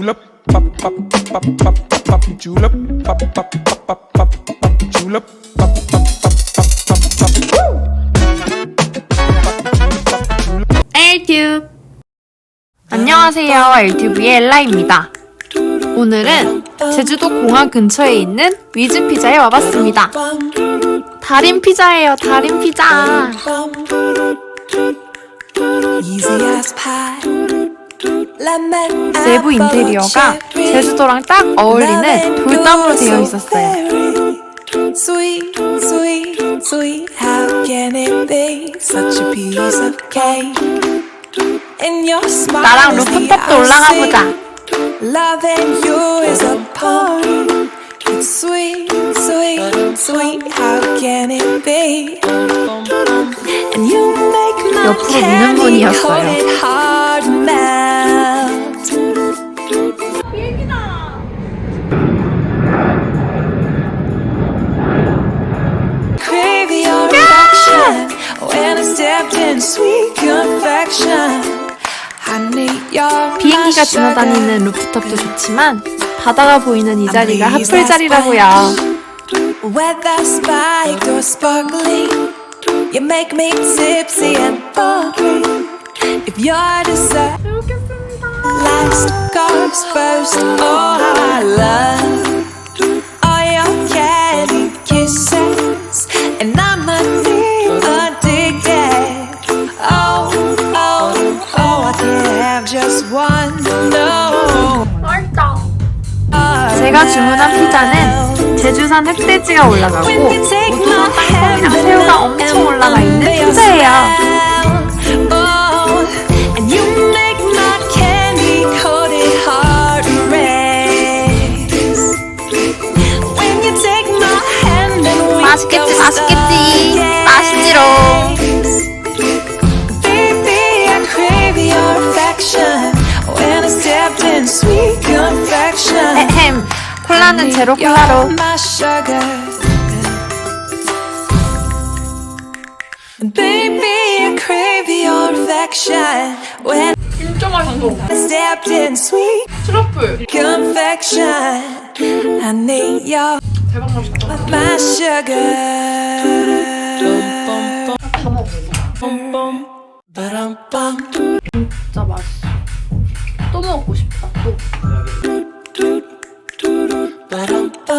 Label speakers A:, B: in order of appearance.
A: pop, pop, pop, pop, pop, julep, pop, pop, pop, pop, pop, pop, julep, pop, pop, pop, pop, pop, pop, woo!
B: 엘튜브 안녕하세요 엘튜브의 엘라입니다 오늘은 제주도 공항 근처에 있는 위즈 피자에 와봤습니다 달인 피자예요 달인 피자
C: 내부 인테리어가 제주도랑 딱 어울리는 돌담으로 되어 있었어요.
B: 나랑 루프탑도 올라가. 보자
C: Loving you is a poem. It's sweet, sweet, sweet, how can it be? And you make my
B: 옆으로 미는
C: candy
B: 분이었어요. 비행기가 지나다니는 루프탑도 좋지만 바다가 보이는 이 자리가 핫플 자리라고요.
C: you
B: 제가 주문한 피자는 제주산 흑돼지가 올라가고 우두랑 땅콩이랑 새우가 엄청 올라가 있는 피자예요 맛있겠지, 맛있겠지. 맛있지롱.
C: Baby, I crave your affection when I stepped in sweet confection.
B: 에헴 콜라는 제로 콜라로
C: You're my sugar. Baby, I crave your affection when
D: 진짜 맛있어.
C: I stepped in sweet
D: 트러플
C: confection. I need your
D: 대박 맛있다. 진짜 맛있어. I don't.